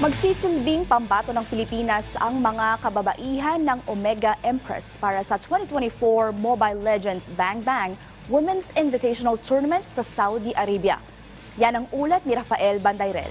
Magsisilbing pambato ng Pilipinas ang mga kababaihan ng Omega Empress para sa 2024 Mobile Legends Bang Bang Women's Invitational Tournament sa Saudi Arabia. Yan ang ulat ni Rafael Bandayrel.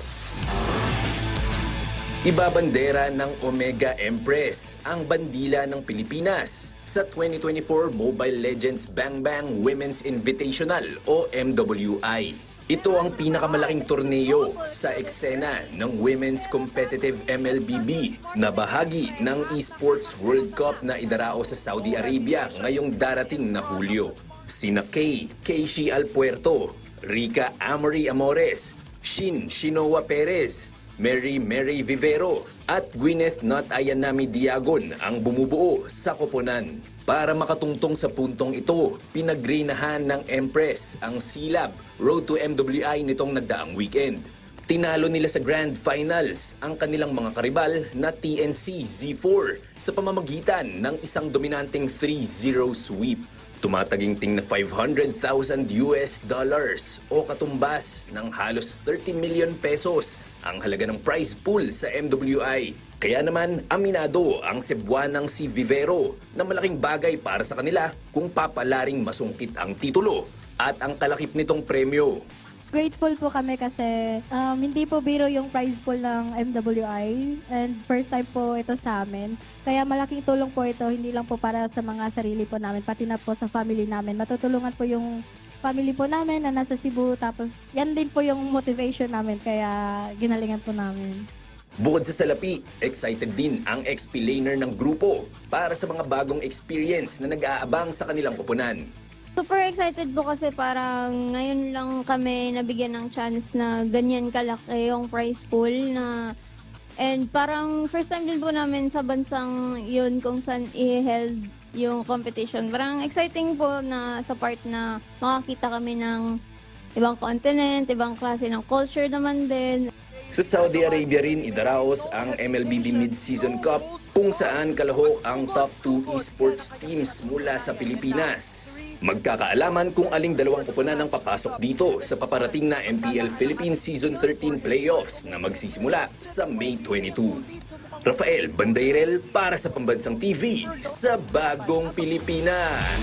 Ibabandera ng Omega Empress ang bandila ng Pilipinas sa 2024 Mobile Legends Bang Bang Women's Invitational o MWI. Ito ang pinakamalaking torneo sa eksena ng Women's Competitive MLBB na bahagi ng Esports World Cup na idarao sa Saudi Arabia ngayong darating na Hulyo. Sina Kay, Keishi Alpuerto, Rica Amory Amores, Shin Shinoa Perez, Mary Mary Vivero at Gwyneth Not Ayanami Diagon ang bumubuo sa koponan. Para makatungtong sa puntong ito, pinagrinahan ng Empress ang silab Road to MWI nitong nagdaang weekend. Tinalo nila sa Grand Finals ang kanilang mga karibal na TNC Z4 sa pamamagitan ng isang dominanteng 3-0 sweep. Tumataginting na 500,000 US dollars o katumbas ng halos 30 million pesos ang halaga ng prize pool sa MWI. Kaya naman, aminado ang Cebuanang si Vivero na malaking bagay para sa kanila kung papalaring masungkit ang titulo at ang kalakip nitong premyo. Grateful po kami kasi um, hindi po biro yung prize pool ng MWI and first time po ito sa amin. Kaya malaking tulong po ito, hindi lang po para sa mga sarili po namin, pati na po sa family namin. Matutulungan po yung family po namin na nasa Cebu tapos yan din po yung motivation namin kaya ginalingan po namin. Bukod sa salapi, excited din ang XP laner ng grupo para sa mga bagong experience na nag-aabang sa kanilang kupunan. Super excited po kasi parang ngayon lang kami nabigyan ng chance na ganyan kalaki yung prize pool na and parang first time din po namin sa bansang yun kung saan i-held yung competition. Parang exciting po na sa part na makakita kami ng ibang continent, ibang klase ng culture naman din. Sa Saudi Arabia rin idaraos ang MLBB Mid-Season Cup kung saan kalahok ang top 2 esports teams mula sa Pilipinas. Magkakaalaman kung aling dalawang kupunan ang papasok dito sa paparating na MPL Philippines Season 13 playoffs na magsisimula sa May 22. Rafael Bandayrel para sa Pambansang TV sa Bagong Pilipinas.